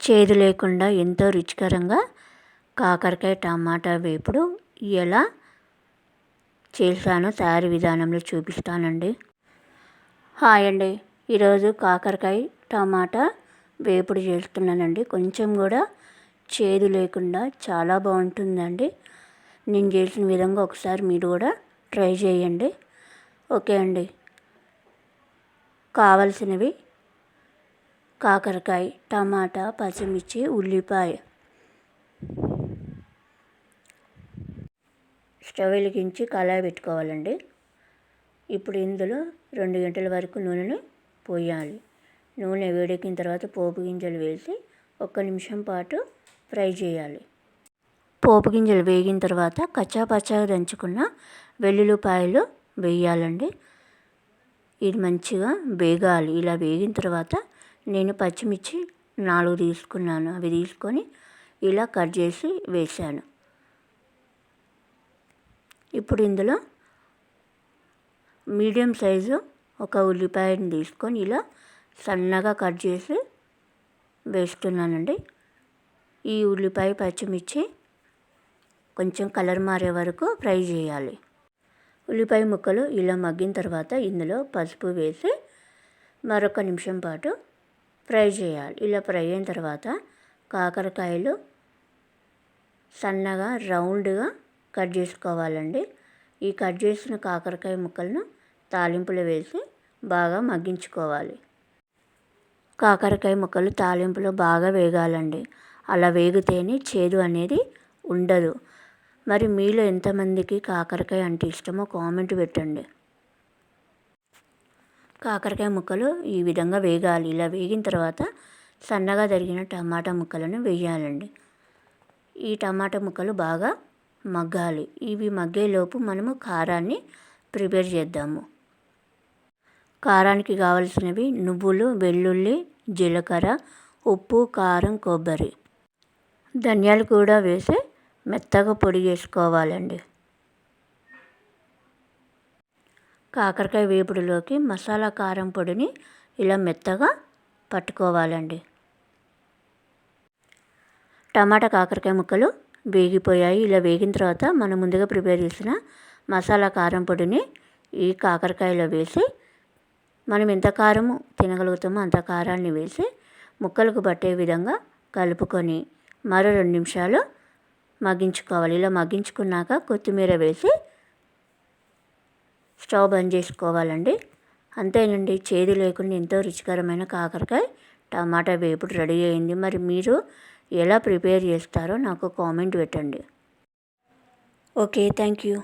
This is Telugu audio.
చేదు లేకుండా ఎంతో రుచికరంగా కాకరకాయ టమాటా వేపుడు ఎలా చేశానో తయారీ విధానంలో చూపిస్తానండి. హాయ్ అండి. ఈరోజు కాకరకాయ టమాటా వేపుడు చేస్తున్నానండి. కొంచెం కూడా చేదు లేకుండా చాలా బాగుంటుందండి. నేను చేసిన విధంగా ఒకసారి మీరు కూడా ట్రై చేయండి. ఓకే అండి. కావలసినవి కాకరకాయ టమాటా పచ్చిమిర్చి ఉల్లిపాయ. స్టవ్ వెలిగించి కళాయి పెట్టుకోవాలండి. ఇప్పుడు ఇందులో రెండు గంటల వరకు నూనెను పోయాలి. నూనె వేడెక్కిన తర్వాత పోపు గింజలు వేసి ఒక్క నిమిషం పాటు ఫ్రై చేయాలి. పోపు గింజలు వేగిన తర్వాత కచ్చా పచ్చాగా దంచుకున్న వెల్లుల్లిపాయలు వేయాలండి. ఇది మంచిగా వేగాలి. ఇలా వేగిన తర్వాత నేను పచ్చిమిర్చి నాలుగు తీసుకున్నాను. అవి తీసుకొని ఇలా కట్ చేసి వేసాను ఇప్పుడు ఇందులో మీడియం సైజు ఒక ఉల్లిపాయని తీసుకొని ఇలా సన్నగా కట్ చేసి వేస్తున్నానండి. ఈ ఉల్లిపాయ పచ్చిమిర్చి కొంచెం కలర్ మారే వరకు ఫ్రై చేయాలి. ఉల్లిపాయ ముక్కలు ఇలా మగ్గిన తర్వాత ఇందులో పసుపు వేసి మరొక నిమిషం పాటు ఫ్రై చేయాలి. ఇలా ఫ్రై అయిన తర్వాత కాకరకాయలు సన్నగా రౌండ్గా కట్ చేసుకోవాలండి. ఈ కట్ చేసిన కాకరకాయ ముక్కలను తాలింపులో వేసి బాగా మగ్గించుకోవాలి. కాకరకాయ ముక్కలు తాలింపులో బాగా వేగాలండి. అలా వేగితేనే చేదు అనేది ఉండదు. మరి మీలో ఎంతమందికి కాకరకాయ అంటే ఇష్టమో కామెంట్ పెట్టండి. కాకరకాయ ముక్కలు ఈ విధంగా వేగాలి. ఇలా వేగిన తర్వాత సన్నగా తరిగిన టమాటా ముక్కలను వేయాలండి. ఈ టమాటా ముక్కలు బాగా మగ్గాలి. ఇవి మగ్గేలోపు మనము కారాన్ని ప్రిపేర్ చేద్దాము. కారానికి కావలసినవి నువ్వులు వెల్లుల్లి జీలకర్ర ఉప్పు కారం కొబ్బరి. ధనియాలు కూడా వేసి మెత్తగా పొడి చేసుకోవాలండి. కాకరకాయ వేపుడులోకి మసాలా కారం పొడిని ఇలా మెత్తగా పట్టుకోవాలండి. టమాటా కాకరకాయ ముక్కలు వేగిపోయాయి. ఇలా వేగిన తర్వాత మనం ముందుగా ప్రిపేర్ చేసిన మసాలా కారం పొడిని ఈ కాకరకాయలో వేసి మనం ఎంత కారము తినగలుగుతామో అంత కారాన్ని వేసి ముక్కలకు పట్టే విధంగా కలుపుకొని మరో రెండు నిమిషాలు మగ్గించుకోవాలి. ఇలా మగ్గించుకున్నాక కొత్తిమీర వేసి స్టవ్ బంద్ చేసుకోవాలండి. అంతేనండి చేదు లేకుండా ఎంతో రుచికరమైన కాకరకాయ టమాటా వేపుడు రెడీ అయింది. మరి మీరు ఎలా ప్రిపేర్ చేస్తారో నాకు కామెంట్ పెట్టండి. Okay thank you.